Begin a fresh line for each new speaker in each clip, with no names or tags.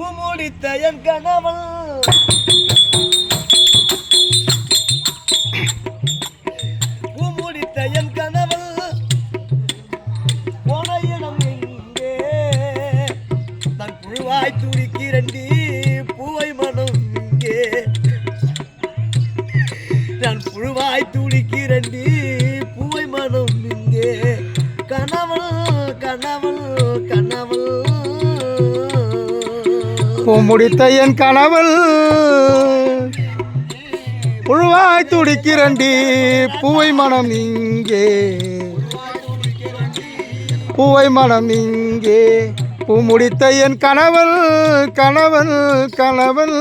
பூமுடித்த என் கணவன் பூமுடித்த என் கணவன் போன எங்கே தன் புழுவாய் துடிக்கிறண்டி பூவை மனம் இங்கே. நான் புழுவாய் துடிக்கிறண்டி பூவை மனம் இங்கே. கணவன் கணவன் கணவன்
முடித்த என் கணவன் புழுவாய் துடிக்கிறண்டி பூவை மனம் இங்கே. பூவை மனம் இங்கே. பூ முடித்த என் கணவன் கணவன் கணவன்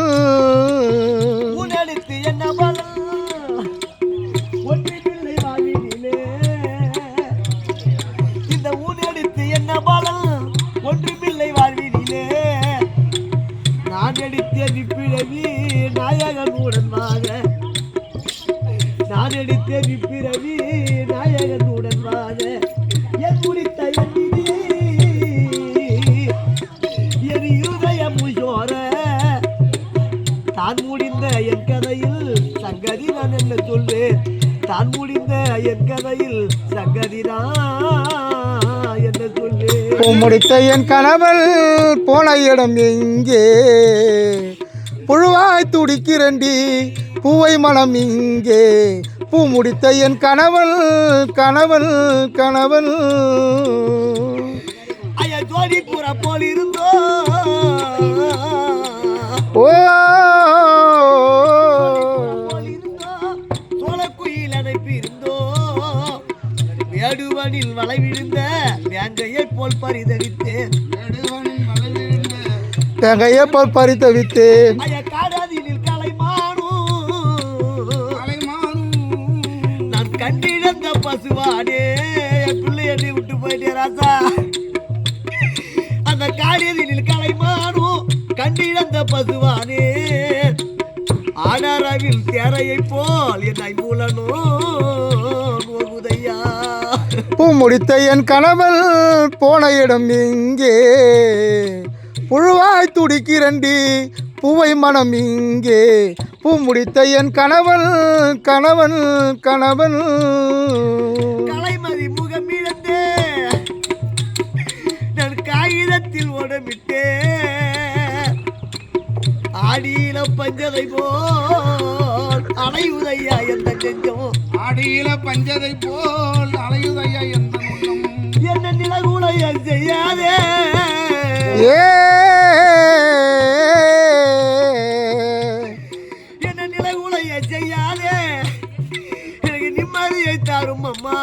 நான் எடுத்த நிப்பிரவி நாயகன் உடன்பாக. நான் எடுத்த நிப்பிரவி நாயகன் உடன்பாக. என் முடித்த என் இருதயம் தான் முடிந்த என் கதையில் சங்கதி நான் என்ன சொல்வேன்? தான் முடிந்த என் கதையில் சங்கதி நான்
முடித்த என் கணவன் போன இடம் எங்கே புழுவாய் துடிக்கிறண்டி பூவை மனம் இங்கே. பூ முடித்த என் கணவன் கணவன் கணவன்.
வேடுவனில் வளை விழுந்த வேங்கையை போல் பரிதவித்தேன்.
தேங்கையை போல் பறித்து வித்தேன்
ஐயா காடாதினில் கலைமானும். நான் கண்டிழந்த பசுவானே என் பிள்ளை என்னை விட்டு போயிட்டே ராசா. அந்த காடியதில் கலைமானும் கண்டிழந்த பசுவானே. ஆடாரவில் தேரையை போல் என் ஐம்புலனோ நோகுதையா
பூ முடித்த என் கணவன் போன இடம் இங்கே. புழுவாய் துடிக்கிறண்டி பூவை மனம் இங்கே. பூ முடித்த என் கணவன் கணவன் கணவன்.
கலைமதி முகம் நான் காகிதத்தில் ஓடமிட்டே ஆடியில பஞ்சதை போ அலையுதையா எந்த நெஞ்சம்?
ஆடியில பஞ்சதை போல் அலையுதையா எந்த உள்ளம்
என்ன நிலகுலைய செய்யாதே? என்ன நிலகுலைய செய்யாதே? எனக்கு நிம்மதியை தரும் அம்மா.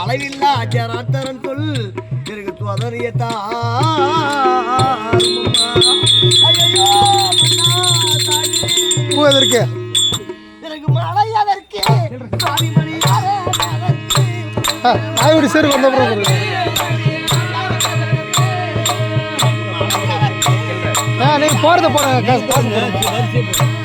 அளவில்லா ஜராத்தரன் சொல் எனக்கு துவதறிய அதற்கு
சரி வந்த அப்புறம் ஆ நீங்கள் போகிறத போகிறேன் காசு காசு